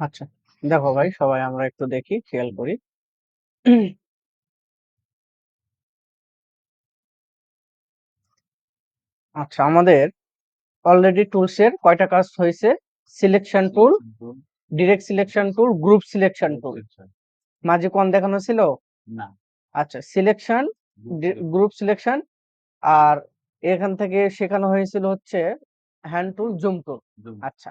আচ্ছা দেখো ভাই সবাই আমরা একটু দেখি খেয়াল করি। আচ্ছা আমাদের অলরেডি টুলস এর কয়টা কাজ হয়েছে? Selection tool direct selection tool group selection tool মাঝে কোন দেখানো ছিল? না। আচ্ছা সিলেকশন গ্রুপ সিলেকশন আর এখান থেকে শেখানো হয়েছিল হচ্ছে হ্যান্ড টুল জুম টুল আচ্ছা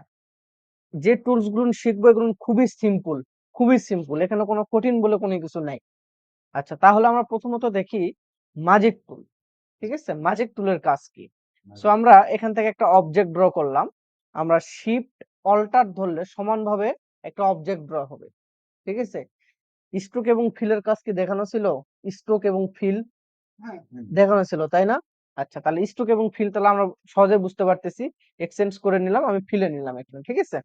যে টুলসগুলো শিখব এগুলো খুবই সিম্পল খুবই সিম্পল এখানে কোনো কঠিন বলে কোনো কিছু নাই। আচ্ছা তাহলে আমরা প্রথমত দেখি ম্যাজিক টুল ঠিক আছে? ম্যাজিক টুলের কাজ কি? সো আমরা এখান থেকে একটা অবজেক্ট ড্র করলাম আমরা শিফট অল্টার ধরলে সমানভাবে একটা অবজেক্ট ড্র হবে ঠিক আছে? স্ট্রোক এবং ফিলের কাজ কি দেখানো ছিল? স্ট্রোক এবং ফিল দেখানো ছিল তাই না? আচ্ছা তাহলে স্ট্রোক এবং ফিল তাহলে আমরা সহজে বুঝতে পারতেছি। এক্সচেঞ্জ করে নিলাম আমি ফিলে নিলাম এখানে ঠিক আছে?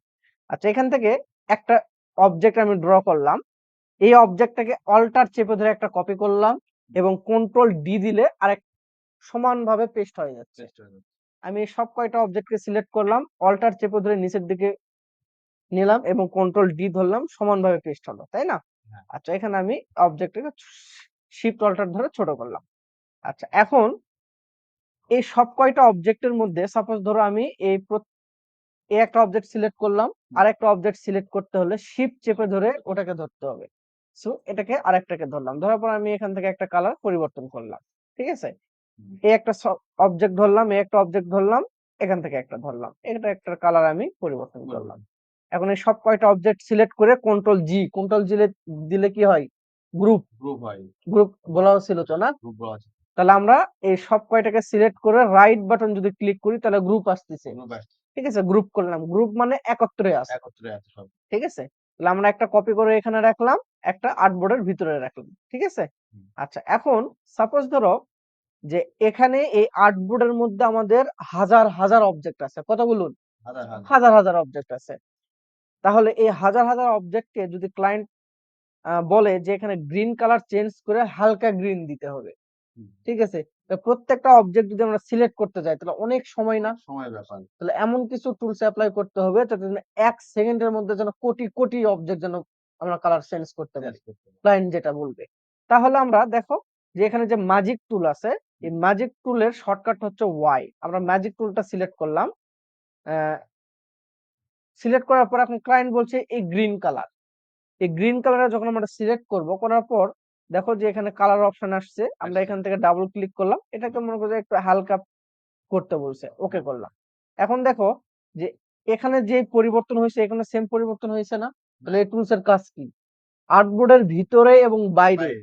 আচ্ছা এখান থেকে একটা অবজেক্ট আমি ড্র করলাম। এই অবজেক্টটাকে অল্টার চেপে ধরে একটা কপি করলাম এবং কন্ট্রোল ডি দিলে আর আরেক সমানভাবে পেস্ট হয়ে যাচ্ছে। আমি সব কয়টা অবজেক্টকে সিলেক্ট করলাম অল্টার চেপে ধরে নিচের দিকে নিলাম এবং কন্ট্রোল ডি ধরলাম সমানভাবে পেস্ট হলো তাই না? হ্যাঁ। আচ্ছা এখানে আমি অবজেক্টটাকে শিফট অল্টার ধরে ছোট করলাম। আচ্ছা এখন এই সব কয়টা অবজেক্টের মধ্যে সাপোজ ধরো আমি এই এই একটা অবজেক্ট সিলেক্ট করলাম আর একটা অবজেক্ট সিলেক্ট করতে হলে শিফট চেপে ধরে ওটাকে ধরতে হবে। সো এটাকে আরেকটাকে ধরলাম। ধরার পর আমি এখান থেকে একটা কালার পরিবর্তন করলাম ঠিক আছে? এই একটা অবজেক্ট ধরলাম এই একটা অবজেক্ট ধরলাম এখান থেকে একটা ধরলাম। এটা একটা কালার আমি পরিবর্তন করলাম। এখন এই সব কয়টা অবজেক্ট সিলেক্ট করে কন্ট্রোল জি কন্ট্রোল জি দিলে কি হয়? গ্রুপ গ্রুপ হয়। গ্রুপ বলা ছিল তো না? গ্রুপ বলা তাহলে আমরা এই সব কয়টাকে সিলেক্ট করে রাইট বাটন যদি ক্লিক করি তাহলে গ্রুপ আসতেছে। ঠিক আছে? গ্রুপ করলাম। গ্রুপ মানে একত্রে আছে একত্রে আছে সব। ঠিক আছে? তাহলে আমরা একটা কপি করে এখানে রাখলাম একটা আর্টবোর্ডের ভিতরে রাখলাম। ঠিক আছে? আচ্ছা এখন সাপোজ ধরো যে এখানে এই আর্টবোর্ডের মধ্যে আমাদের হাজার হাজার অবজেক্ট আছে। কত বলুন। হাজার হাজার। অবজেক্ট আছে। তাহলে এই হাজার হাজার অবজেক্টকে যদি ক্লায়েন্ট বলে যে এখানে গ্রিন কালার চেঞ্জ করে হালকা গ্রিন দিতে হবে। ঠিক আছে? প্রত্যেকটা অবজেক্ট যদি আমরা সিলেক্ট করতে যাই তাহলে অনেক সময় না সময় ব্যাপার। তাহলে এমন কিছু টুলস অ্যাপ্লাই করতে হবে যাতে এক সেকেন্ডের মধ্যে যেন কোটি কোটি অবজেক্ট যেন আমরা কালার চেঞ্জ করতে পারি। ক্লায়েন্ট যেটা বলবে। তাহলে আমরা দেখো যে এখানে যে ম্যাজিক টুল আছে এই ম্যাজিক টুলের শর্টকাট হচ্ছে ওয়াই আমরা ম্যাজিক টুলটা সিলেক্ট করলাম। সিলেক্ট করার পর এখন ক্লায়েন্ট বলছে এই গ্রিন কালার এই গ্রিন কালারে যখন আমরা সিলেক্ট করব করার পর দেখো যে এখানে কালার অপশন আসছে আমরা এখান থেকে ডাবল ক্লিক করলাম এটাকে মনে করো যে একটু হালকা করতে বলছে ওকে করলাম। এখন দেখো যে এখানে যে পরিবর্তন হয়েছে এখানে সেম পরিবর্তন হয়েছে না? তাহলে এই টুলস এর কাজ কি? আর্টবোর্ডের ভিতরে এবং বাইরে বাইরে।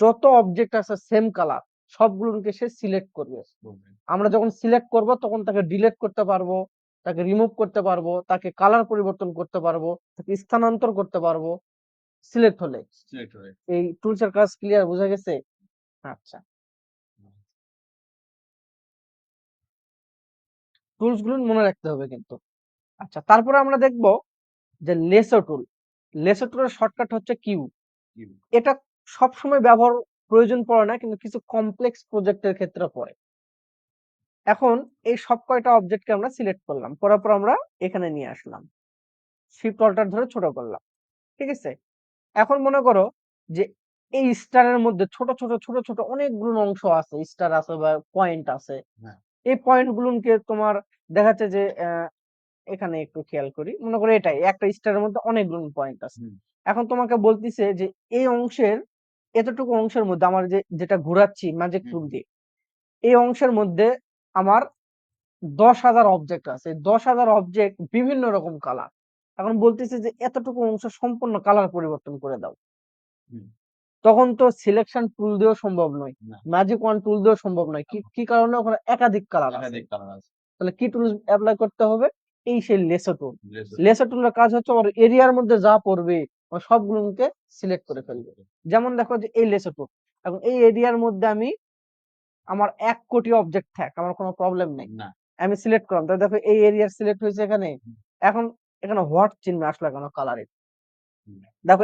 যত অবজেক্ট আছে সেম কালার সবগুলোকে সে সিলেক্ট করবে। আমরা যখন সিলেক্ট করব তখন তাকে ডিলিট করতে পারব তাকে রিমুভ করতে পারব তাকে কালার পরিবর্তন করতে পারব তাকে স্থানান্তর করতে পারব। সিলেক্ট হলে। এই টুলস এর কাজ ক্লিয়ার বোঝা গেছে? আচ্ছা। টুলসগুলো মনে রাখতে হবে কিন্তু। আচ্ছা তারপরে আমরা দেখব যে লেসো টুল লেসো টুলের শর্টকাট হচ্ছে কিউ। এটা সব সময় ব্যবহার প্রয়োজন পড়ে না কিন্তু কিছু কমপ্লেক্স প্রজেক্টের ক্ষেত্রে পড়ে। এখন এই সব কয়টা অবজেক্টকে আমরা সিলেক্ট করলাম করার পর আমরা এখানে নিয়ে আসলাম। শিফট অল্টার ধরে ছোট করলাম। ঠিক আছে? এখন মনে করো যে এই স্টারের মধ্যে ছোট ছোট ছোট ছোট অনেকগুলো অংশ আছে স্টার আছে বা পয়েন্ট আছে হ্যাঁ। এই পয়েন্ট গুলোকে তোমার দেখাচ্ছে যে এখানে একটু খেয়াল করি মনে করো এটাই একটা স্টারের মধ্যে অনেকগুলো পয়েন্ট আছে এখন তোমাকে বলতিছে যে এই অংশের এতটুকু অংশের মধ্যে আমার যে যেটা ঘোরাচ্ছি ম্যাজিক। টুল দিয়ে এই অংশের মধ্যে আমার দশ হাজার অবজেক্ট আছে দশ হাজার অবজেক্ট বিভিন্ন রকম কালার এখন বলতেছে যে এতটুকু অংশ সম্পূর্ণ কালার পরিবর্তন করে দাও। তখন তো সিলেকশন টুল দিয়েও সম্ভব নয়। ম্যাজিক ওয়ান টুল দিয়েও সম্ভব নয়। কি কি কারণে ওখানে একাধিক কালার আছে? তাহলে কি টুল অ্যাপ্লাই করতে হবে? এই সেই লেসো টুল। লেসো টুলের কাজ হচ্ছে ওর এরিয়ার মধ্যে যা পড়বে সবগুলোকে সিলেক্ট করে ফেলবে। যেমন দেখো যে এই লেসো টুল এখন এই এরিয়ার মধ্যে আমি আমার এক কোটি অবজেক্ট থাক আমার কোনো প্রবলেম নেই। আমি সিলেক্ট করলাম। তাহলে দেখো এই এরিয়ার সিলেক্ট হয়েছে এখানে। এখন এখানে হোয়াট চিহ্ন আসলো কেন কালারের হুম। দেখো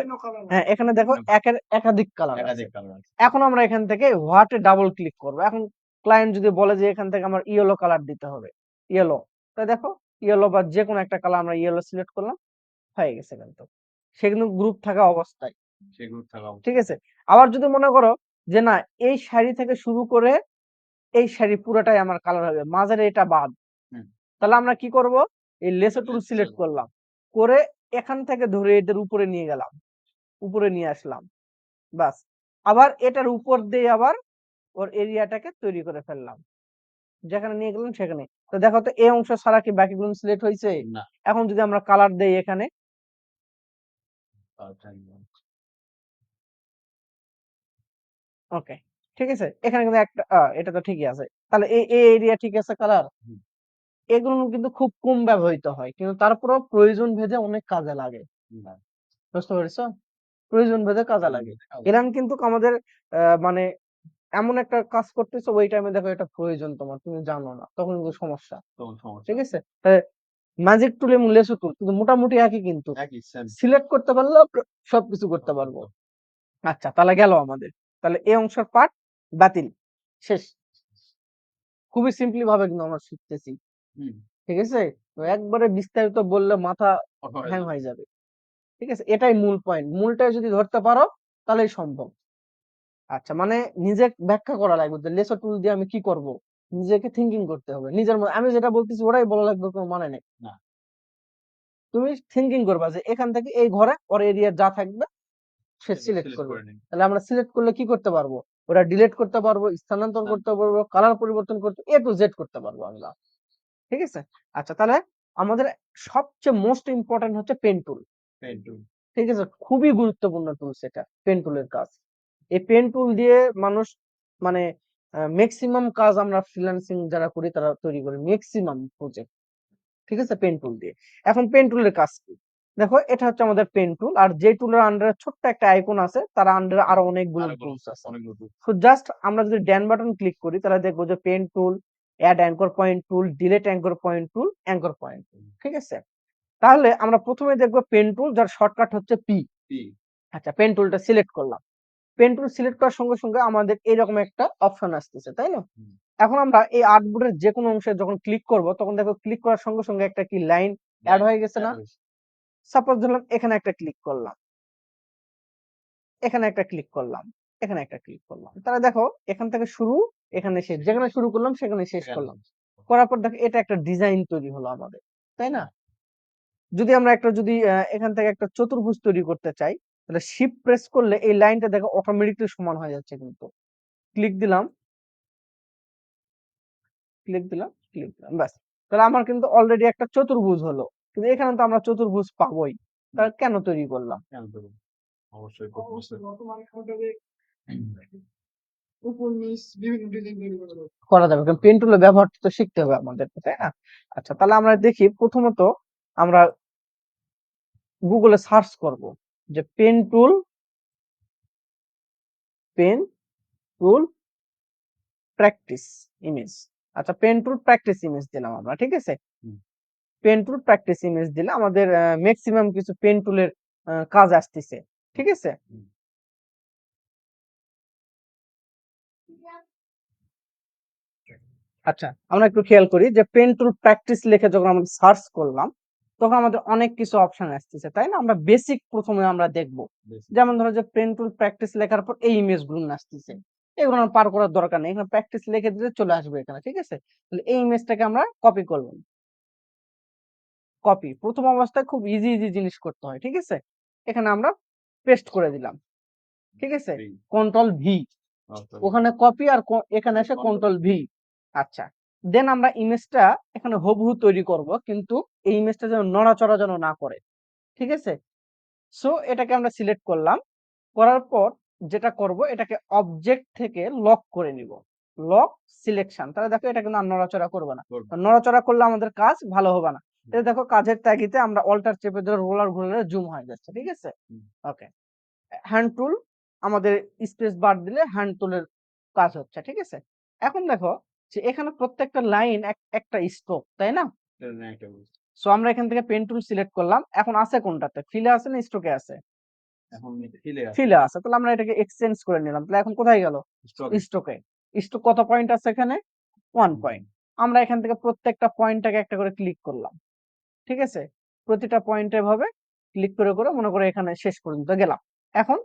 হ্যাঁ এখানে দেখো। একের একাধিক কালার কালার এখন আমরা এখান থেকে হোয়াটে ডাবল ক্লিক করব। এখন ক্লায়েন্ট যদি বলে যে এখান থেকে আমার ইয়েলো কালার দিতে হবে ইয়েলো তাই দেখো ইয়েলো বা যে কোনো একটা কালার আমরা ইয়েলো সিলেক্ট করলাম হয়ে গেছে কিন্তু। সে কিন্তু গ্রুপ থাকা অবস্থায়। ঠিক আছে? আবার যদি মনে করো যে না এই শাড়ি থেকে শুরু করে এই শাড়ি পুরোটাই আমার কালার হবে মাঝের এটা বাদ। তাহলে আমরা কি করব? এই লেসো টুল সিলেক্ট করলাম। করে এখান থেকে ধরে এদের উপরে নিয়ে গেলাম। উপরে নিয়ে আসলাম। বাস আবার এটার উপর দিয়ে আবার ওর এরিয়াটাকে তৈরি করে ফেললাম। যেখানে নিয়ে গেলাম সেখানে। তো দেখো তো এই অংশ ছাড়া কি বাকিগুলো সিলেক্ট হয়েছে? না। এখন যদি আমরা কালার দেই এখানে তাও জানি না। ওকে ঠিক আছে? এখানে কিন্তু একটা এটা তো ঠিকই আছে। তাহলে এই এই এরিয়া ঠিক আছে কালার। এগুলো কিন্তু খুব কম ব্যবহৃত হয়। কিন্তু তারপরেও প্রয়োজন ভেদে অনেক কাজে লাগে। বুঝতে পেরেছ? প্রয়োজন ভেদে কাজে লাগে। এরান কিন্তু আমাদের মানে এমন একটা কাজ করতেছো ওই টাইমে দেখো এটা প্রয়োজন তোমার তুমি জানো না তখন কিন্তু সমস্যা। ঠিক আছে? ম্যাজিক টুল এবং লেসো টুল কিন্তু মোটামুটি একই কিন্তু। সিলেক্ট করতে পারলে সবকিছু করতে পারব। আচ্ছা তাহলে গেল আমাদের। তাহলে এই অংশের পার্ট বাতিল। শেষ। খুবই সিম্পলি ভাবে কিন্তু আমরা শিখতেছি। হুম। ঠিক আছে? তো একবারে বিস্তারিত বললে মাথা হয়। হ্যাং হয়ে যাবে। ঠিক আছে? এটাই মূল পয়েন্ট মূলটাই যদি ধরতে পারো তাহলেই সম্ভব। আচ্ছা মানে নিজে ব্যাখ্যা করা লাগবে যে লেসো টুল দিয়ে আমি কি করব? নিজেকে থিঙ্কিং করতে হবে। নিজের মধ্যে আমি যেটা বলতেছি ওটাই বলা লাগবে কোনো মানে নেই। না। তুমি থিঙ্কিং করবা যে এখান থেকে এই ঘরে ওর এরিয়া যা থাকবে সে সেটা সিলেক্ট করবে। করে নিন। তাহলে আমরা সিলেক্ট করলে কি করতে পারব? ওটা ডিলিট করতে পারব স্থানান্তর করতে পারব কালার পরিবর্তন করতে এ টু জেড করতে পারব আমরা। ঠিক আছে? আচ্ছা তাহলে আমাদের সবচেয়ে মোস্ট ইম্পর্টেন্ট হচ্ছে পেন টুল Pen tool। ঠিক আছে? খুবই গুরুত্বপূর্ণ টুল সেটা পেন টুলের কাজ। এই পেন টুল দিয়ে মানুষ মানে ম্যাক্সিমাম কাজ আমরা ফ্রিল্যান্সিং যারা করি তারা তৈরি করি ম্যাক্সিমাম প্রজেক্ট ঠিক আছে? পেন টুল দিয়ে। এখন পেন টুলের কাজ কি? দেখো এটা হচ্ছে আমাদের পেন টুল আর যে টুলের আন্ডারে ছোট্ট একটা আইকন আছে তার আন্ডারে আরও অনেকগুলো টুলস আছে। সো জাস্ট আমরা যদি ড্যান বাটন ক্লিক করি তাহলে দেখব যে pen tool add anchor point tool delete anchor point tool anchor point tool ঠিক আছে? তাহলে আমরা প্রথমে দেখব পেন টুল যার শর্টকাট হচ্ছে পি আচ্ছা পেন টুলটা সিলেক্ট করলাম। পেন টুল সিলেক্ট করার সঙ্গে সঙ্গে আমাদের এরকম একটা অপশন আসতেছে তাই না? এখন আমরা এই আর্টবোর্ডের যে কোনো অংশে যখন ক্লিক করব তখন দেখো ক্লিক করার সঙ্গে সঙ্গে একটা কি লাইন অ্যাড হয়ে গেছে না? সাপোজ ধরলাম এখানে একটা ক্লিক করলাম। এখানে একটা ক্লিক করলাম। এখানে একটা ক্লিক করলাম। তাহলে দেখো এখান থেকে শুরু এখানে শেষ। যেখানে শুরু করলাম সেখানে শেষ করলাম। করার পর দেখো এটা একটা ডিজাইন তৈরি হলো আমাদের তাই না? যদি আমরা একটা যদি এখান থেকে একটা চতুর্ভুজ তৈরি করতে চাই তাহলে শিফট প্রেস করলে এই লাইনটা দেখো অটোমেটিকলি সমান হয়ে যাচ্ছে কিন্তু। ক্লিক দিলাম। ক্লিক দিলাম ক্লিক দিলাম ব্যাস। তাহলে আমার কিন্তু অলরেডি একটা চতুর্ভুজ হলো। কিন্তু এখানে তো আমরা চতুর্ভুজ পাবোই। তাহলে কেন তৈরি করলাম? কেন করব? অবশ্যই করা যাবে কারণ পেন টুলের ব্যবহার তো শিখতে হবে আমাদের তাই না? আচ্ছা তাহলে আমরা দেখি প্রথমত আমরা গুগলে সার্চ করব যে pen tool pen tool practice image আচ্ছা পেন টুল প্র্যাকটিস ইমেজ দিলাম আমরা ঠিক আছে? পেন টুল প্র্যাকটিস ইমেজ দিলে আমাদের ম্যাক্সিমাম কিছু পেন টুলের কাজ আসতেছে ঠিক আছে? আচ্ছা আমরা একটু খেয়াল করি যে পেন টুল প্র্যাকটিস লিখে যখন আমরা সার্চ করলাম তখন আমাদের অনেক কিছু অপশন আসতেছে তাই না? আমরা বেসিক প্রথমে আমরা দেখব। যেমন ধরো যে পেন টুল প্র্যাকটিস লেখার পর এই ইমেজগুলো আসতেছে। এগুলো আমার পার করার দরকার নেই এখানে প্র্যাকটিস লিখে দিলে চলে আসবে এখানে ঠিক আছে? তাহলে এই ইমেজটাকে আমরা কপি করলাম কপি প্রথম অবস্থায় খুব ইজি ইজি জিনিস করতে হয় ঠিক আছে? এখানে আমরা পেস্ট করে দিলাম ঠিক আছে? কন্ট্রোল ভি ওখানে কপি আর এখানে এসে কন্ট্রোল ভি আচ্ছা দেন আমরা ইমেজটা এখানে হুবহু তৈরি করব কিন্তু এই ইমেজটা যেন নড়াচড়া যেন না করে ঠিক আছে? সো এটাকে আমরা সিলেক্ট করলাম করার পর যেটা করব এটাকে অবজেক্ট থেকে লক করে নিব। লক সিলেকশন তাহলে দেখো এটা কিন্তু আর নড়াচড়া করবে না। নড়াচড়া করলে আমাদের কাজ ভালো হবে না। এটা দেখো কাজের তাগিদে আমরা অল্টার চেপে ধরে রোলার ঘুরলে জুম হয়ে যাচ্ছে ঠিক আছে? ওকে হ্যান্ড টুল আমাদের স্পেস বার দিলে হ্যান্ড টুলের কাজ হচ্ছে ঠিক আছে? এখন দেখো যে এখানে প্রত্যেকটা লাইন একটা স্ট্রোক তাই না? এটা নিয়ে একটা বলছি। সো আমরা এখান থেকে পেন টুল সিলেক্ট করলাম। এখন আছে কোনটাতে? ফিলে আছে না স্ট্রোকে আছে? এখন হিলে আছে। ফিলে আছে। তাহলে আমরা এটাকে এক্সচেঞ্জ করে নিলাম। তাহলে এখন কোথায় গেল? স্ট্রোকে স্ট্রোক কত পয়েন্ট আছে এখানে? ওয়ান পয়েন্ট আমরা এখান থেকে প্রত্যেকটা পয়েন্টটাকে একটা করে ক্লিক করলাম। ঠিক আছে? প্রতিটা পয়েন্টে এভাবে ক্লিক করে করে মনে করে এখানে শেষ পর্যন্ত গেলাম। এখন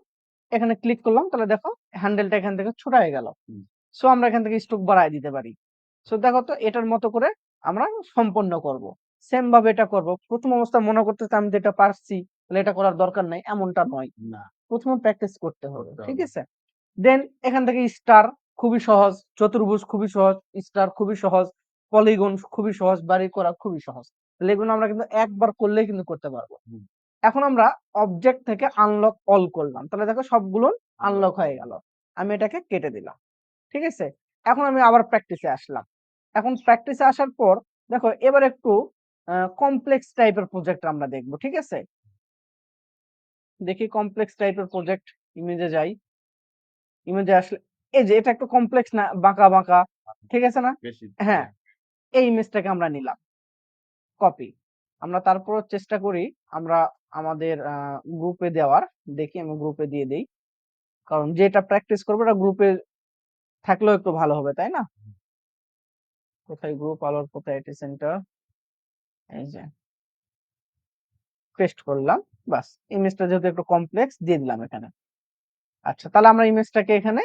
এখানে ক্লিক করলাম। তাহলে দেখো হ্যান্ডেলটা এখান থেকে ছোট হয়ে গেল। সো আমরা এখান থেকে স্ট্রোক বাড়ায় দিতে পারি। সো দেখো তো এটার মতো করে আমরা সম্পন্ন করব। সেম ভাবে এটা করব। প্রথম অবস্থা মনে করতেছে আমি যেটা পারছি তাহলে এটা করার দরকার নাই এমনটা নয়। না। প্রথমে প্র্যাকটিস করতে হবে ঠিক আছে? দেন এখান থেকে স্টার খুবই সহজ চতুর্ভুজ খুবই সহজ স্টার খুবই সহজ পলিগন খুবই সহজ বাড়ি করা খুবই সহজ। তাহলে এগুলো আমরা কিন্তু একবার করলেই কিন্তু করতে পারব। এখন আমরা অবজেক্ট থেকে আনলক অল করলাম। তাহলে দেখো সবগুলো আনলক হয়ে গেল। আমি এটাকে কেটে দিলাম। ঠিক আছে? এখন আমি আবার প্র্যাকটিসে আসলাম। এখন প্র্যাকটিসে আসার পর দেখো এবার একটু কমপ্লেক্স টাইপের প্রজেক্ট আমরা দেখব ঠিক আছে? দেখি কমপ্লেক্স টাইপের প্রজেক্ট ইমেজে যাই। ইমেজে আসলে এই যে এটা একটু কমপ্লেক্স না বাঁকা বাঁকা ঠিক আছে না? হ্যাঁ। এই ইমেজটাকে আমরা নিলাম কপি আমরা তারপর চেষ্টা করি আমরা আমাদের গ্রুপে দেওয়ার দেখি আমি গ্রুপে দিয়ে দেই। কারণ যেটা প্র্যাকটিস করব এটা গ্রুপে থাকলেও একটু ভালো হবে তাই না? কোথায় গ্রুপ আলোর কোথায় এটি সেন্টার এই যে। পেস্ট করলাম বাস। ইমেজটা যেহেতু একটু কমপ্লেক্স দিয়ে দিলাম এখানে। আচ্ছা তাহলে আমরা ইমেজটাকে এখানে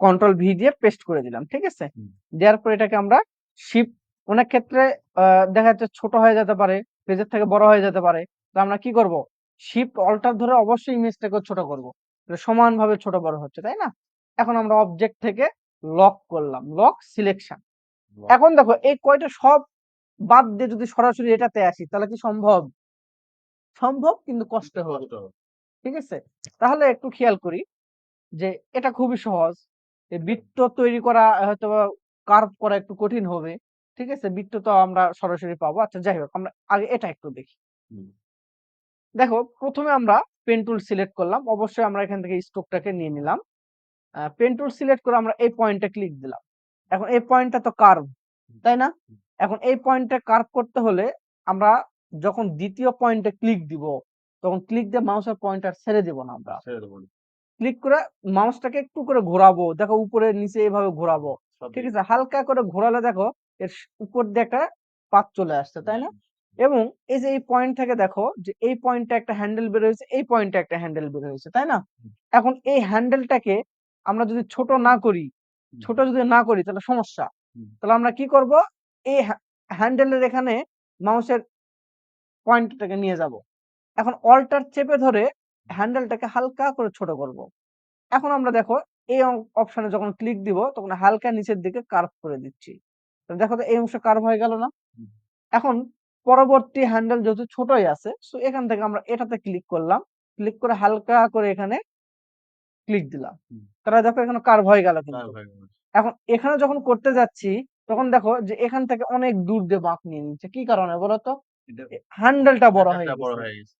কন্ট্রোল ভি দিয়ে পেস্ট করে দিলাম ঠিক আছে? দেওয়ার পর এটাকে আমরা শিপ অনেক ক্ষেত্রে দেখা যাচ্ছে ছোট হয়ে যেতে পারে পেজের থেকে বড় হয়ে যেতে পারে। তো আমরা কি করব? শিফট অল্টার ধরে অবশ্যই ইমেজটাকে ছোট করব। সমানভাবে ছোট বড় হচ্ছে তাই না? এখন আমরা অবজেক্ট থেকে লক করলাম। লক সিলেকশন এখন দেখো এই কয়টা সব বাদ দিয়ে যদি সরাসরি এটাতে আসি তাহলে কি সম্ভব? সম্ভব কিন্তু কষ্ট হবে। ঠিক আছে? তাহলে একটু খেয়াল করি যে এটা খুবই সহজ। বৃত্ত তৈরি করা হয়তো কার্ভ করা একটু কঠিন হবে। ঠিক আছে? বৃত্ত তো আমরা সরাসরি পাবো। আচ্ছা যাই হোক আমরা আগে এটা একটু দেখি। দেখো প্রথমে আমরা পেন টুল সিলেক্ট করলাম। অবশ্যই আমরা এখান থেকে স্ট্রোকটাকে নিয়ে নিলাম। পেন টুল সিলেক্ট করে আমরা এই পয়েন্টটা ক্লিক দিলাম। এখন এই পয়েন্টটা তো কার্ভ তাই না? এখন এই পয়েন্টটা কার্ভ করতে হলে আমরা যখন দ্বিতীয় পয়েন্টে ক্লিক দিব তখন ক্লিক দিয়ে মাউসের পয়েন্টার ছেড়ে দিব না আমরা। ক্লিক করে মাউসটাকে একটু করে ঘোরাবো দেখো উপরে নিচে এইভাবে ঘোরাবো ঠিক আছে? হালকা করে ঘোরালে দেখো এর উপর দিয়ে একটা পাত চলে আসছে তাই না? এবং এই যে এই পয়েন্ট থেকে দেখো যে এই পয়েন্টটা একটা হ্যান্ডেল বের হয়েছে এই পয়েন্টে একটা হ্যান্ডেল বের হয়েছে তাই না? এখন এই হ্যান্ডেলটাকে আমরা যদি ছোট না করি ছোট যদি না করি তাহলে সমস্যা। তাহলে আমরা কি করব? এই হ্যান্ডেলের এখানে মাউসের পয়েন্টটাকে নিয়ে যাব। এখন অল্টার চেপে ধরে হ্যান্ডেলটাকে হালকা করে ছোট করব। এখন আমরা দেখো এই অপশনে যখন ক্লিক দিব তখন হালকা নিচের দিকে কার্ভ করে দিচ্ছি। দেখো তো এই অংশ কার্ভ হয়ে গেল না? এখন পরবর্তী হ্যান্ডেল যেহেতু ছোটই আছে সো এখান থেকে আমরা এটাতে ক্লিক করলাম। ক্লিক করে হালকা করে এখানে ক্লিক দিলাম। তারা দেখো এখানে কার্ভ ভয় গেল কিন্তু। এখন এখানে যখন করতে যাচ্ছি তখন দেখো যে এখান থেকে অনেক দূর দিয়ে বাঁক নিয়ে নিচ্ছে। কি কারণে বলতো? হ্যান্ডেলটা বড় হয়ে গেছে।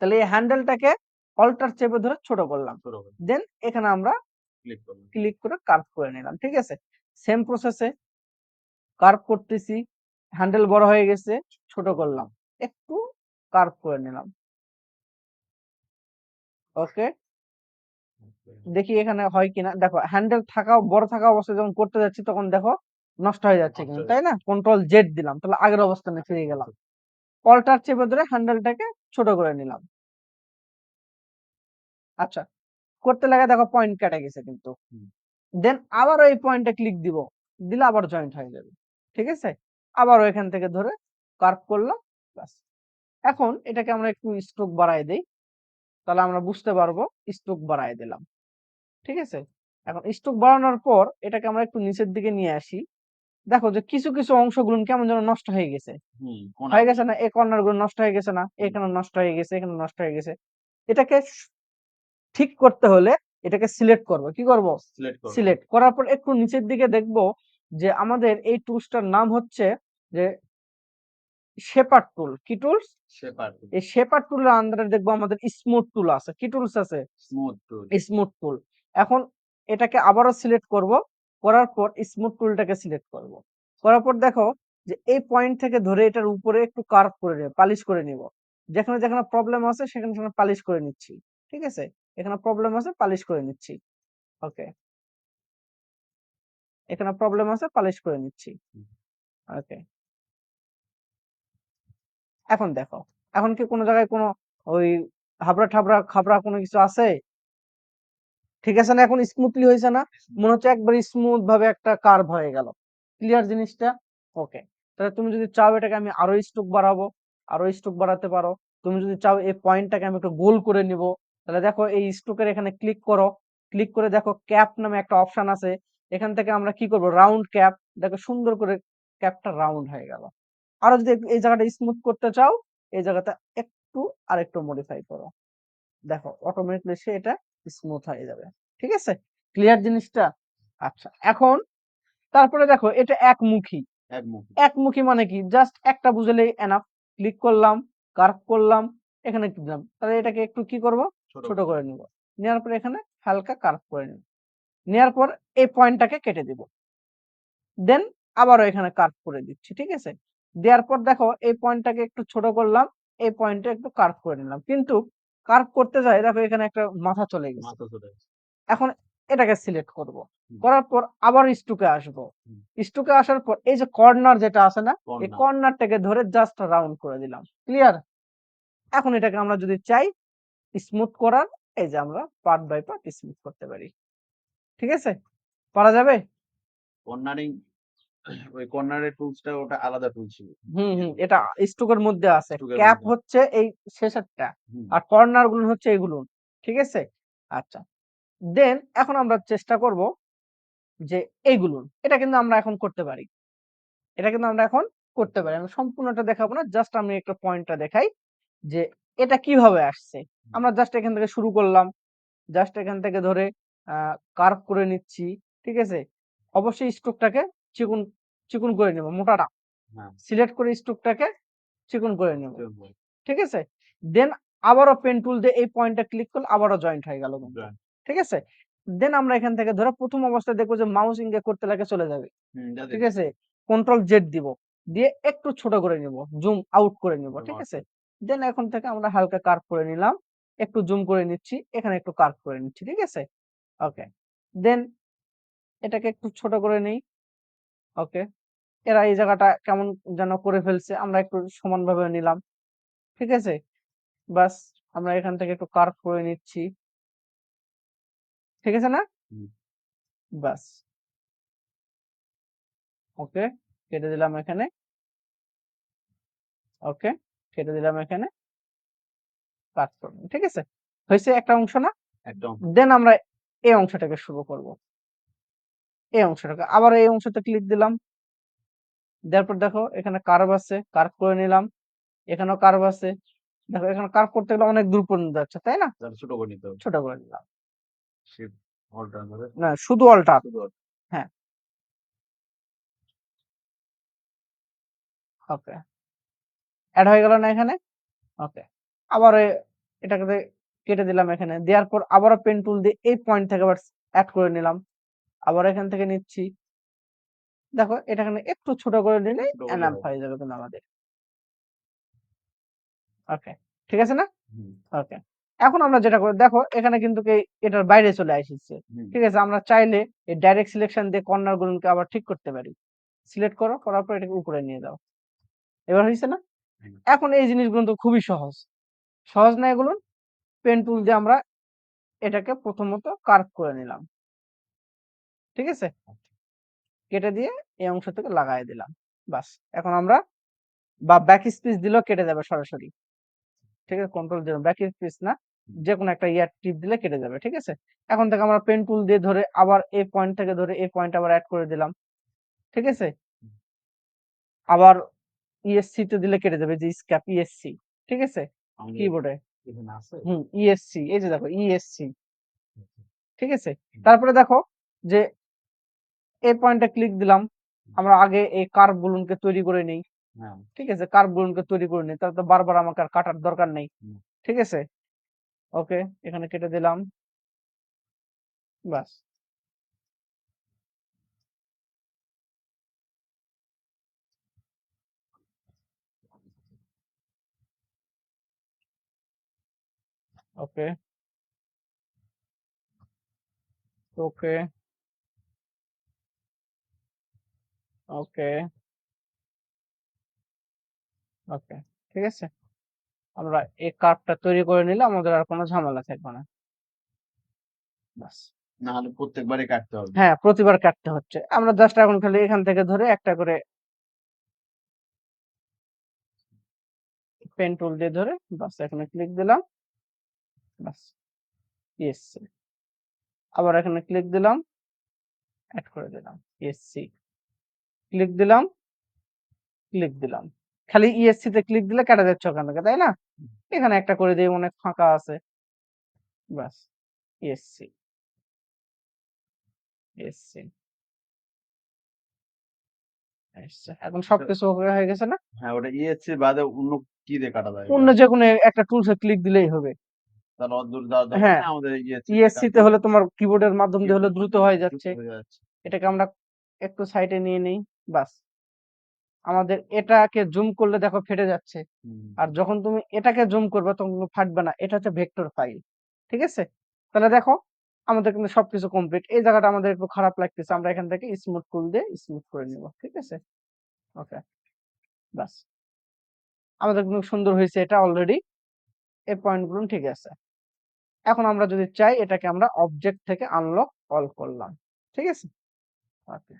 তাহলে এই হ্যান্ডেলটাকে অল্টার চেপে ধরে ছোট করলাম। দেন এখানে আমরা ক্লিক ক্লিক করে কার্ভ করে নিলাম। ঠিক আছে? সেম প্রসেসে কার্ভ করতেছি। হ্যান্ডেল বড় হয়ে গেছে ছোট করলাম। একটু কার্ভ করে নিলাম। ওকে দেখি এখানে হয় কিনা। দেখো হ্যান্ডেল থাকা বড় থাকা অবস্থায় যখন করতে যাচ্ছি তখন দেখো নষ্ট হয়ে যাচ্ছে কিন্তু তাই না? কন্ট্রোল জেড দিলাম তাহলে আগের অবস্থানে ফিরে গেলাম। অল্টার চেপে ধরে হ্যান্ডেলটাকে ছোট করে নিলাম। আচ্ছা করতে লাগা দেখো পয়েন্ট কেটে গেছে কিন্তু। দেন আবার ওই পয়েন্টে ক্লিক দিব দিলে আবার জয়েন্ট হয়ে যাবে ঠিক আছে? আবার এখান থেকে ধরে কার্ভ করলাম ব্যাস। এখন এটাকে আমরা একটু স্ট্রোক বাড়ায় দেই তাহলে আমরা বুঝতে পারব স্ট্রোক বাড়ায় দিলাম। ঠিক আছে? এখন স্ট্রোক বাড়ানোর পর এটাকে আমরা একটু নিচের দিকে নিয়ে আসি। দেখো যে কিছু কিছু অংশগুলো কেমন যেন নষ্ট হয়ে গেছে। হয়ে গেছে না? এই কর্নারগুলো নষ্ট হয়ে গেছে না? এখানে নষ্ট হয়ে গেছে এখানে নষ্ট হয়ে গেছে। এটাকে ঠিক করতে হলে এটাকে সিলেক্ট করব। কি করব? সিলেক্ট করার পর একটু নিচের দিকে দেখব যে আমাদের এই টুলসটার নাম হচ্ছে যে শেপার টুল কি টুলস এই শেপার টুলের আন্ডারে দেখব আমাদের স্মুথ টুল আছে। কি টুলস আছে? Smooth tool, স্মুথ টুল এখন এটাকে আবারও সিলেক্ট করব। করার পর স্মুথ টুলটাকে সিলেক্ট করব। করার পর দেখো যে এই পয়েন্ট থেকে ধরে এটার উপরে একটু কার্ভ করে নেব পালিশ করে নিব। যেখানে যেখানে প্রবলেম আছে সেখানে সেখানে পালিশ করে নিচ্ছি। ঠিক আছে? এখানে প্রবলেম আছে পালিশ করে নিচ্ছি। ওকে এখানে প্রবলেম আছে পালিশ করে নিচ্ছি। ওকে এখন দেখো, এখন কি কোনো জায়গায় কোনো ওই হাবড়া ঠাবড়া, খাবড়া কোনো কিছু আছে? ঠিক আছে না? এখন স্মুথলি হয়েছে না? মনে হচ্ছে একবার স্মুথ ভাবে একটা কার্ভ হয়ে গেল। ক্লিয়ার জিনিসটা? ওকে তাহলে তুমি যদি চাও এটাকে আমি আরও স্ট্রোক বাড়াবো, আরও স্ট্রোক বাড়াতে পারো। তুমি যদি চাও এই পয়েন্টটাকে আমি একটু গোল করে নিব, তাহলে দেখো এই স্ট্রোকের এখানে ক্লিক করো। ক্লিক করে দেখো ক্যাপ নামে একটা অপশন আছে। এখান থেকে আমরা কি করব? রাউন্ড ক্যাপ দেখো সুন্দর করে ক্যাপটা রাউন্ড হয়ে গেল। আরও যদি এই জায়গাটা স্মুথ করতে চাও, এই জায়গাটা একটু আর একটু মডিফাই করো। দেখো অটোমেটিকলি সে এটা স্মুথ হয়ে যাবে। ঠিক আছে? ক্লিয়ার জিনিসটা? আচ্ছা এখন তারপরে দেখো এটা একমুখী। একমুখী। মানে কি? জাস্ট একটা বুঝলেই এনাফ ক্লিক করলাম কার্ভ করলাম এখানে দিলাম। তাহলে এটাকে একটু কি করব? ছোট ছোট করে। নিব। নেওয়ার পর এখানে হালকা কার্ভ করে নিব। নেওয়ার পর এই পয়েন্টটাকে কেটে দিব। দেন আবারও এখানে কার্ভ করে দিচ্ছি ঠিক আছে? দেওয়ার পর দেখো এই পয়েন্টটাকে একটু ছোট করলাম এই পয়েন্টটা একটু কার্ভ করে নিলাম। কিন্তু কার্ভ করতে যাই দেখো এখানে একটা মাথা চলে গেছে। মাথা চলে গেছে। এখন এটাকে সিলেক্ট করব। করার পর আবার স্টুকে আসব। স্টুকে আসার পর এই যে কর্নার যেটা আছে না এই কর্নারটাকে ধরে জাস্ট রাউন্ড করে দিলাম। ক্লিয়ার এখন এটাকে আমরা যদি চাই স্মুথ করার এই যে আমরা পার্ট বাই পার্ট স্মুথ করতে পারি। ঠিক আছে? পারা যাবে? কর্নারিং ওই কর্নারের টুলসটা ওটা আলাদা টুল ছিল। হুম হুম এটা স্টুকের মধ্যে আছে। ক্যাপ হচ্ছে এই শেষেরটা আর কর্নারগুলো হচ্ছে এগুলো। ঠিক আছে? আচ্ছা। দেন এখন আমরা চেষ্টা করব যে এইগুলো এটা কিন্তু আমরা এখন করতে পারি। এটা কিন্তু আমরা এখন করতে পারি। আমি সম্পূর্ণটা দেখাবো না জাস্ট আমি একটা পয়েন্টটা দেখাই যে এটা কীভাবে আসছে। আমরা জাস্ট এখান থেকে শুরু করলাম। জাস্ট এখান থেকে ধরে কার্ভ করে নিচ্ছি। ঠিক আছে? অবশ্যই স্ট্রোকটাকে চিকুন চিকুন করে নেব মোটাটা। হ্যাঁ। সিলেক্ট করে স্ট্রোকটাকে চিকুন করে নেব। ঠিক আছে? দেন আবারও পেন টুল দিয়ে এই পয়েন্টটা ক্লিক করলে আবারও জয়েন্ট হয়ে গেল ঠিক আছে? দেন আমরা এখান থেকে ধরো প্রথম অবস্থায় দেখব যে মাউস ইঙ্গে করতে লাগে চলে যাবে। ঠিক আছে? কন্ট্রোল জেড দিব। দিয়ে একটু ছোট করে নিব জুম আউট করে নিব। ঠিক আছে? দেন এখন থেকে আমরা হালকা কার্ভ করে নিলাম। একটু জুম করে নিচ্ছি এখানে একটু কার্ভ করে নিচ্ছি। ঠিক আছে? ওকে দেন এটাকে একটু ছোট করে নেই। ওকে। এরা এই জায়গাটা কেমন যেন করে ফেলছে আমরা একটু সমানভাবে নিলাম। ঠিক আছে? বাস আমরা এখান থেকে একটু কার্ভ করে নিচ্ছি। ঠিক আছে না? বাস। ওকে কেটে দিলাম এখানে। ওকে কেটে দিলাম এখানে। কাট করলাম ঠিক আছে? হয়েছে একটা অংশ না? একদম। দেন আমরা এই অংশটাকে শুরু করব। এই অংশটাকে। আবার এই অংশতে ক্লিক দিলাম। দেওয়ার পর দেখো এখানে কার্ভ আছে কার্ভ করে নিলাম। এখানেও কার্ভ আছে। দেখো এখানে কার্ভ করতে গেলে অনেক দূর পর্যন্ত যাচ্ছে তাই না? ছোট করে নিতে হবে। ছোট করে নিলাম। না শুধু অল্টার alt। ওকে অ্যাড হয়ে গেল না এখানে? ওকে আবার এটাকে কেটে দিলাম এখানে। দেওয়ার পর আবারও পেন টুল দিয়ে এই পয়েন্ট থেকে আবার অ্যাড করে নিলাম। আবার এখান থেকে নিচ্ছি। দেখো এটা একটু ছোট করে নিলে এনাফ হয়ে যাবে। কিন্তু আমাদের। ওকে ঠিক আছে না? ওকে এখন আমরা যেটা করি দেখো এখানে কিন্তু কি- এটার বাইরে চলে আসছে। ঠিক আছে আমরা চাইলে এই ডাইরেক্ট সিলেকশন দিয়ে কর্নার গুলোকে আবার ঠিক করতে পারি। সিলেক্ট করো করার পর এটাকে উপরে নিয়ে যাও। এবার হয়েছে না? এখন এই জিনিসগুলো তো খুবই সহজ। সহজ না এগুলো? পেন টুল দিয়ে আমরা এটাকে প্রথমত কার্ভ করে নিলাম। ঠিক আছে? কেটে দিয়ে এই অংশ থেকে লাগাই দিলাম। বাস। এখন আমরা বা ব্যাক স্পেস দিলেও কেটে যাবে সরাসরি। ঠিক আছে? কন্ট্রোল দিলাম ব্যাক স্পেস না যে কোনো একটা ইয়ার টিপ দিলে কেটে যাবে ঠিক আছে? এখন থেকে আমরা পেন টুল দিয়ে ধরে আবার এই পয়েন্ট থেকে ধরে এই পয়েন্ট আবার অ্যাড করে দিলাম। ঠিক আছে? আবার ইএসসি তে দিলে কেটে যাবে যে স্ক্যাপ ইএসসি ঠিক আছে? কিবোর্ডে হুম ইএসসি এই যে দেখো ইএসসি ঠিক আছে? তারপরে দেখো যে এই পয়েন্টে ক্লিক দিলাম আমরা আগে এই কার্ভ বুলুনকে তৈরি করে নেই। হ্যাঁ। ঠিক আছে? কার্ভ বুলুনকে তৈরি করে নেই তাহলে তো বারবার আমাকে আর কাটার দরকার নেই। ঠিক আছে? ওকে এখানে কেটে দিলাম। বাস ওকে ওকে ওকে ওকে ঠিক আছে। আমরা এই কার্ভটা তৈরি করে নিলে আমাদের আর কোনো ঝামেলা থাকবে না। বাস না হলে প্রত্যেকবারই কাটতে হবে। হ্যাঁ প্রতিবার কাটতে হচ্ছে। আমরা জাস্ট এখন খালি এখান থেকে ধরে একটা করে পেন টুল দিয়ে ধরে বাস এখানে ক্লিক দিলাম। বাস ইয়েস আবার এখানে ক্লিক দিলাম অ্যাড করে দিলাম। ইএসসি ক্লিক দিলাম ক্লিক দিলাম। খালি ইএসসি তে ক্লিক দিলে কাটা যাচ্ছে ওখান থেকে তাই না? এখানে একটা করে দিই অনেক ফাঁকা আছে। বাস ইএসসি ইএসসি এখন সবকিছু হয়ে গেছে না? হ্যাঁ ওটা ইএসসি বাদে অন্য কি দিয়ে কাটা যায় অন্য যে কোনো একটা টুলসে ক্লিক দিলেই হবে। হ্যাঁ, আমাদের ইএসসি ইএসসি তে হলে তোমার কিবোর্ডের মাধ্যম দিয়ে হলে দ্রুত হয়ে যাচ্ছে। হয়ে যাচ্ছে। এটাকে আমরা একটু সাইডে নিয়ে নেই। বাস। আমাদের এটাকে জুম করলে দেখো ফেটে যাচ্ছে। আর যখন তুমি এটাকে জুম করবে তখন ফাটবে না। এটা হচ্ছে ভেক্টর ফাইল ঠিক আছে? তাহলে দেখো আমাদের কিন্তু সবকিছু কমপ্লিট এই জায়গাটা আমাদের একটু খারাপ লাগতেছে। আমরা এখান থেকে স্মুথ কুল দিয়ে স্মুথ করে নিব ঠিক আছে? ওকে বাস। আমাদের কিন্তু সুন্দর হয়েছে এটা অলরেডি এই পয়েন্টগুলো ঠিক আছে। এখন আমরা যদি চাই এটাকে আমরা অবজেক্ট থেকে আনলক অল করলাম ঠিক আছে? ওকে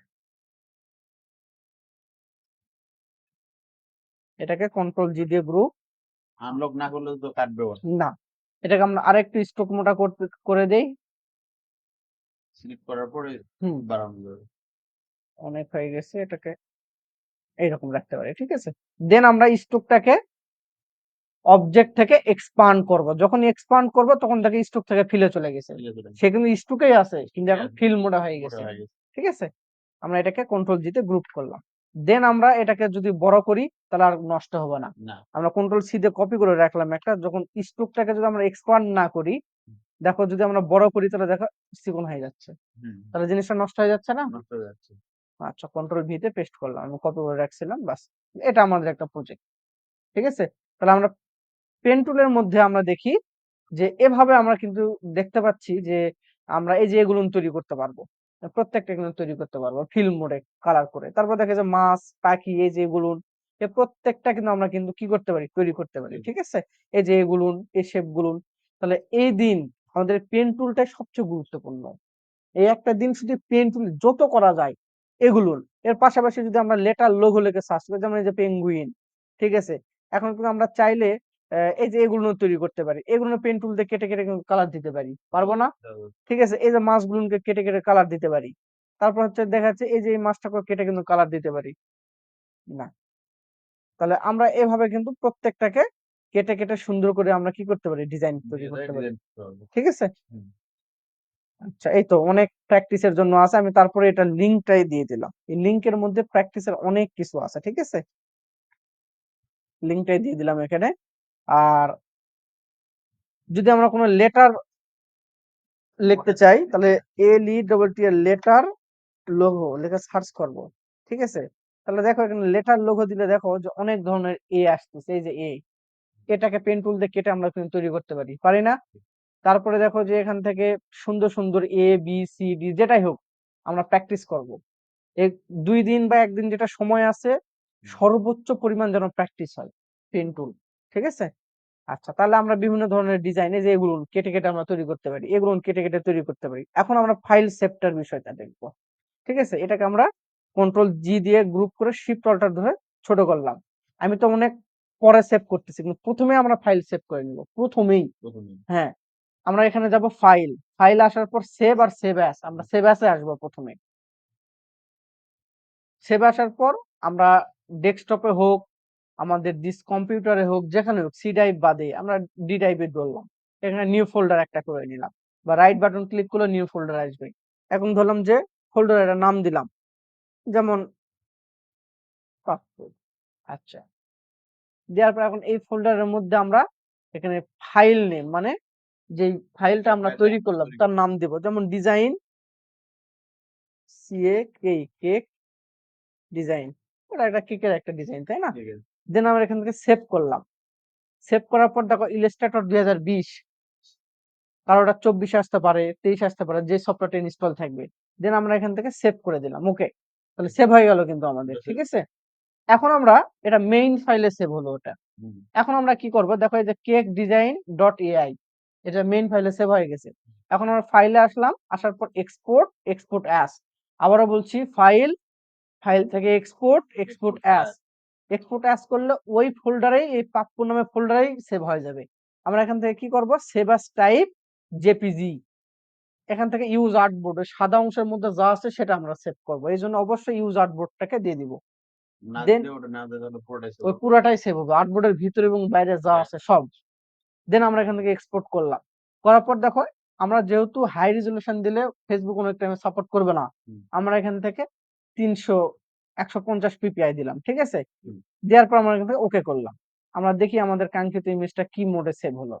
এটাকে কন্ট্রোল জি দিয়ে গ্রুপ আনলক না করলে তো কাটবে না এটাকে আমরা আরেকটু স্ট্রোক মোটা করতে করে দেই। সিলেক্ট করার পরে হুম। বাড়ানো যাবে। অনেক হয়ে গেছে এটাকে। এইরকম রাখতে পারি ঠিক আছে? দেন আমরা স্ট্রোকটাকে অবজেক্ট থেকে এক্সপান্ড করব। যখন এক্সপান্ড করব তখন থেকে স্ট্রোক থেকে ফিলে চলে গেছে। সে কিন্তু স্ট্রোকেই আছে কিন্তু এখন ফিল হয়ে গেছে। হয়ে গেছে। ঠিক আছে? আমরা এটাকে কন্ট্রোল জিতে গ্রুপ করলাম। দেন আমরা এটাকে যদি বড় করি তাহলে আর নষ্ট হবে না। আমরা কন্ট্রোল সি দিয়ে কপি করে রাখলাম একটা। যখন স্ট্রোকটাকে যদি আমরা এক্সপান্ড না করি দেখো যদি আমরা বড় করি তাহলে দেখো চিকন হয়ে যাচ্ছে। তাহলে জিনিসটা নষ্ট হয়ে যাচ্ছে না? নষ্ট হয়ে যাচ্ছে। আচ্ছা কন্ট্রোল ভিতে পেস্ট করলাম। আমি কপি করে রাখছিলাম বাস এটা আমাদের একটা প্রজেক্ট ঠিক আছে? তাহলে আমরা পেন টুলের মধ্যে আমরা দেখি যে এভাবে আমরা কিন্তু দেখতে পাচ্ছি যে আমরা এই যে এগুলো তৈরি করতে পারব। প্রত্যেকটা কিন্তু তৈরি করতে পারব ফিল্ম মোডে কালার করে। তারপর দেখা যায় মাছ পাখি এই যে এগুলো এ প্রত্যেকটা কিন্তু আমরা কিন্তু কি করতে পারি? তৈরি করতে পারি ঠিক আছে? এই যে এগুলো এই শেপগুলো তাহলে এই দিন আমাদের পেন টুলটাই সবচেয়ে গুরুত্বপূর্ণ। এই একটা দিন শুধু পেন টুল যত করা যায় এগুলোর এর পাশাপাশি যদি আমরা লেটার লোগো লিখে সার্চ করি যেমন এই যে পেঙ্গুইন ঠিক আছে? এখন কিন্তু আমরা চাইলে এই যে এগুলো তৈরি করতে পারি। এগুলো পেন টুল দিয়ে কেটে কেটে কালার দিতে পারি। পারব না? ঠিক আছে? এই যে মাছগুলোকে কেটে কেটে কালার দিতে পারি। তারপর হচ্ছে দেখা যাচ্ছে এই যে এই মাছটাকে কেটে কিন্তু কালার দিতে পারি। না। তাহলে আমরা এভাবে কিন্তু প্রত্যেকটাকে কেটে কেটে সুন্দর করে আমরা কি করতে পারি? ডিজাইন তৈরি করতে পারি। ঠিক আছে? আচ্ছা এই তো অনেক প্র্যাকটিসের জন্য আছে। আমি তারপরে এটা লিঙ্কটাই দিয়ে দিলাম। এই লিঙ্কের মধ্যে প্র্যাকটিসের অনেক কিছু আছে। ঠিক আছে? লিঙ্কটাই দিয়ে দিলাম এখানে। আর যদি আমরা কোনো লেটার লিখতে চাই তাহলে এল ই ডবল টি এর লেটার লোগো লেখা সার্চ করব ঠিক আছে? তাহলে দেখো এখানে লেটার লোগো দিলে দেখো যে অনেক ধরনের এ আসতেছে এই যে এ এটাকে পেন টুল দিয়ে কেটে আমরা কিন্তু তৈরি করতে পারি পারি না? তারপরে দেখো যে এখান থেকে সুন্দর সুন্দর এ বি সি ডি যেটাই হোক আমরা প্র্যাকটিস করব। এই দুই দিন বা একদিন যেটা সময় আছে সর্বোচ্চ পরিমাণ যেন প্র্যাকটিস হয় পেন টুল ঠিক আছে? আচ্ছা তাহলে আমরা বিভিন্ন ধরনের ডিজাইনে যে এগুলো কেটে কেটে আমরা তৈরি করতে পারি এগুলো কেটে কেটে তৈরি করতে পারি। এখন আমরা ফাইল সেপ্টার বিষয়টা দেখব। ঠিক আছে? এটাকে আমরা কন্ট্রোল জি দিয়ে গ্রুপ করে শিফট অল্টার ধরে ছোট করলাম। আমি তো অনেক পরে সেভ করতেছি কিন্তু প্রথমে আমরা ফাইল সেভ করে নিব প্রথমেই। প্রথমে হ্যাঁ আমরা এখানে যাব ফাইল ফাইল আসার পর সেভ আর সেভ অ্যাস আমরা সেভ অ্যাসে আসব প্রথমে। সেভ আসার পর আমরা ডেস্কটপে হোক আমাদের ডিস কম্পিউটারে হোক যেখানে হোক সি ড্রাইভ বাদে আমরা ডি ড্রাইভে ধরলাম। এখানে নিউ ফোল্ডার একটা করে নিলাম। বা রাইট বাটন ক্লিক করলে নিউ ফোল্ডার আসবে। এখন ধরলাম যে ফোল্ডার একটা নাম দিলাম। যেমন। আচ্ছা। দেওয়ার পর এখন এই ফোল্ডারের মধ্যে আমরা এখানে ফাইল নেম মানে যে ফাইলটা আমরা তৈরি করলাম তার নাম দেব। যেমন ডিজাইন সিএ কে কেক ডিজাইন ওটা একটা কেকের একটা ডিজাইন তাই না? দেন আমরা এখান থেকে সেভ করলাম। সেভ করার পর দেখো ইলাস্ট্রেটর দুই হাজার বিশ কারোটা চব্বিশে আসতে পারে তেইশ আসতে পারে যে সফটওয়্যারটা ইনস্টল থাকবে। দেন আমরা এখান থেকে সেভ করে দিলাম ওকে তাহলে সেভ হয়ে গেল কিন্তু আমাদের ঠিক আছে? এখন আমরা এটা মেইন ফাইলে সেভ হলো ওটা। এখন আমরা কি করব? দেখো এই যে কেক ডিজাইন ডট এআই এটা মেইন ফাইলে সেভ হয়ে গেছে। এখন আমরা ফাইলে আসলাম আসার পর এক্সপোর্ট এক্সপোর্ট অ্যাস আবারও বলছি ফাইল ফাইল থেকে export export as export as করলে ওই ফোল্ডারেই এই পাপ্পু নামে ফোল্ডারেই সেভ হয়ে যাবে। আমরা এখান থেকে কি করব? সেভ আস টাইপ জেপিজি এখান থেকে ইউজ আর্টবোর্ড সাদা অংশের মধ্যে যা আছে সেটা আমরা সেভ করব। এই জন্য অবশ্যই ইউজ আর্টবোর্ডটাকে দিয়ে দিব। না Then- দিলে ওটা না দিলে তাহলে পুরোটাই save ওই। পুরাটাই সেভ হবে। আর্টবোর্ডের ভিতরে এবং বাইরে যা আছে সব। দেন আমরা এখান থেকে এক্সপোর্ট করলাম। করার পর দেখো আমরা যেহেতু হাই রেজলিউশন দিলে ফেসবুক অনেক টাইমে সাপোর্ট করবে না। আমরা এখান থেকে তিনশো একশো পঞ্চাশ পিপিআই দিলাম ঠিক আছে? দেওয়ার পর আমরা ওকে করলাম। আমরা দেখি আমাদের কাঙ্ক্ষিত ইমেজটা কি মোডে সেভ হলো।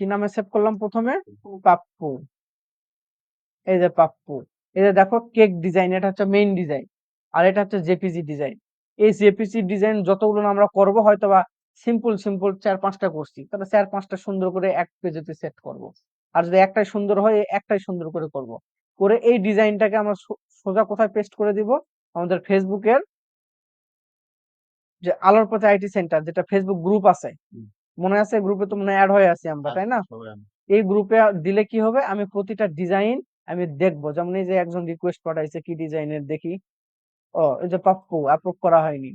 কি নামে সেভ করলাম প্রথমে? পাপ্পু। এই যে পাপ্পু। এই যে দেখো কেক ডিজাইন এটা হচ্ছে মেইন ডিজাইন আর এটা হচ্ছে জেপিজি ডিজাইন এই জেপিজি ডিজাইন যতগুলো আমরা করব হয়তো বা সিম্পল সিম্পল চার পাঁচটা করছি। তাহলে চার পাঁচটা সুন্দর করে এক পেজেতে সেট করব। আর যদি একটাই সুন্দর হয় একটাই সুন্দর করে করব। করে এই ডিজাইনটাকে আমরা সোজা কোথায় পেস্ট করে দিব? আমাদের ফেসবুকের যে আলোর পথে আইটি সেন্টার যেটা ফেসবুক গ্রুপ আছে। মনে আছে? গ্রুপে তো মনে অ্যাড হয়ে আছি আমরা তাই না? এই গ্রুপে দিলে কি হবে? আমি প্রতিটা ডিজাইন আমি দেখব। যেমন এই যে একজন রিকোয়েস্ট পাঠাইছে কি ডিজাইনের দেখি? ও এই যে পাপ্পু অ্যাপ্রুভ করা হয়নি।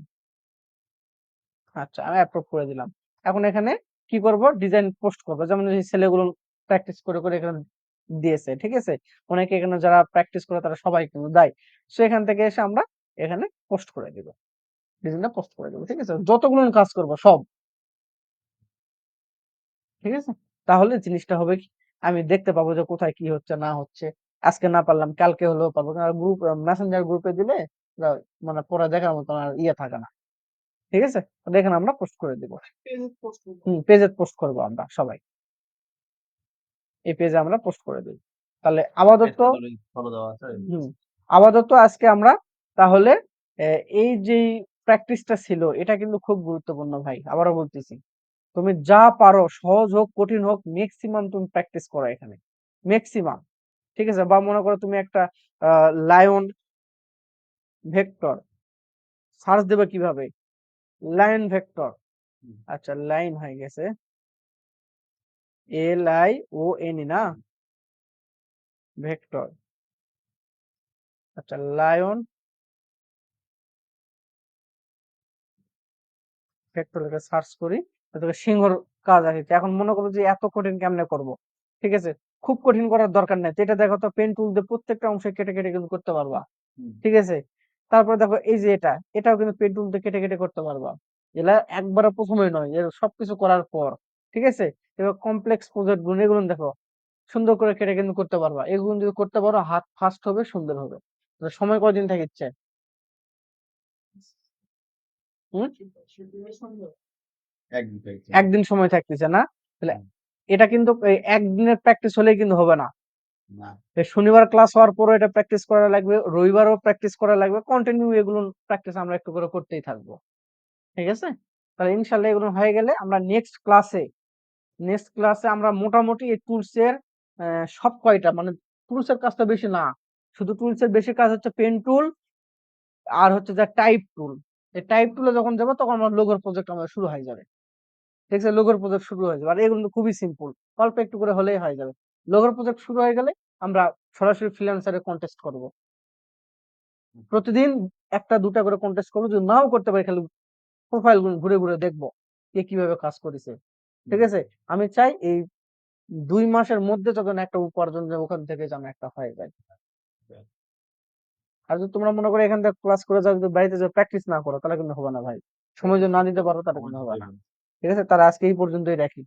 আচ্ছা আমি অ্যাপ্রুভ করে দিলাম। এখন এখানে কি করব? ডিজাইন পোস্ট করব। যেমন ছেলেগুলো প্র্যাকটিস করে করে এখানে দিয়েছে ঠিক আছে? অনেকে এখানে যারা প্র্যাকটিস করে তারা সবাই কিন্তু দেয়। সো এখান থেকে এসে আমরা এখানে পোস্ট করে দিব। ডিজাইনটা পোস্ট করে দেবো ঠিক আছে? যতগুলো কাজ করব সব। ঠিক আছে? তাহলে জিনিসটা হবে কি? আমি দেখতে পাবো যে কোথায় কি হচ্ছে না হচ্ছে। আজকে না পারলাম কালকে হলেও পারব। কারণ গ্রুপ মেসেঞ্জার গ্রুপে দিলে মানে পরে দেখার মতো আর ইয়ে থাকে না। ঠিক আছে? এখানে আমরা পোস্ট করে দিব। পেজে পোস্ট করব আমরা সবাই। এই পেজে আমরা পোস্ট করে দিই। তাহলে আপাতত আপাতত আজকে আমরা তাহলে এই যে প্র্যাকটিসটা ছিল এটা কিন্তু খুব গুরুত্বপূর্ণ ভাই আবারও বলতেছি। তুমি যা পারো সহজ হোক কঠিন হোক ম্যাক্সিমাম তুমি প্র্যাকটিস করো এখানে। ম্যাক্সিমাম ঠিক আছে? বা মনে করো তুমি একটা লায়ন ভেক্টর সার্চ দেবে কীভাবে? লায়ন ভেক্টর আচ্ছা লাইন হয়ে গেছে। এল আই ও এন না? ভেক্টর আচ্ছা লায়ন ভেক্টর লিখে সার্চ করি। তারপরে সিংহর কাজ আছে। এখন মনে করো যে এত কঠিন কেমনে করব? ঠিক আছে? খুব কঠিন করার দরকার নাই। এটা দেখো তো পেন টুল দিয়ে প্রত্যেকটা অংশে কেটে কেটে কিন্তু করতে পারবা। ঠিক আছে? তারপরে দেখো এই যে এটা এটাও কিন্তু পেন টুল দিয়ে কেটে কেটে করতে পারবা। এগুলা একবারে প্রথমে নয় এর সবকিছু করার পর। ঠিক আছে? এবার কমপ্লেক্স প্রজেক্টগুলো এগুলো দেখো। সুন্দর করে কেটে কিন্তু করতে পারবা। এগুলো যদি করতে পারো হাত ফাস্ট হবে সুন্দর হবে। সময় কয়দিন থাকিচ্ছে হুম? সেগুলো একদিন সময় থাকতেছে না? তাহলে এটা কিন্তু একদিনের প্র্যাকটিস হলেই কিন্তু হবে না। না। শনিবার ক্লাস হওয়ার পরও এটা প্র্যাকটিস করা লাগবে রবিবারও প্র্যাকটিস করা লাগবে কন্টিনিউ এগুলো প্র্যাকটিস আমরা একটু করে করতেই থাকব। ঠিক আছে? তাহলে ইনশাল্লাহ এগুলো হয়ে গেলে আমরা নেক্সট ক্লাসে নেক্সট ক্লাসে আমরা মোটামুটি এই টুলস এর আহ, সব কয়টা? মানে টুলস এর কাজটা বেশি না। শুধু টুলস এর বেশি কাজ হচ্ছে পেন টুল আর হচ্ছে যে টাইপ টুল এই টাইপ টুলে যখন যাব তখন আমার লোগোর প্রজেক্ট আমাদের শুরু হয়ে যাবে। ঠিক আছে? লোগোর প্রজেক্ট শুরু হয়ে যাবে। আর এগুলো খুবই সিম্পল অল্প একটু করে হলেই হয়ে যাবে। লোগোর প্রজেক্ট শুরু হয়ে গেলে আমরা সরাসরি ফ্রিল্যান্সারে কন্টেস্ট করব। প্রতিদিন একটা দুটা করে কন্টেস্ট করব। যদি নাও করতে পারি খালি প্রোফাইল ঘুরে ঘুরে দেখব। কে কীভাবে কাজ করেছে। ঠিক আছে? আমি চাই এই দুই মাসের মধ্যে যখন একটা উপার্জন যে ওখান থেকে যেন একটা হয়ে যায় আর যদি তোমরা মনে করো এখান থেকে ক্লাস করে যাও যদি বাড়িতে যাও প্র্যাকটিস না করো তাহলে কিন্তু হবে না ভাই। সময় যদি না দিতে পারো তাহলে কিন্তু হবে না। ঠিক আছে? তারা আজকে এই পর্যন্তই রাখি।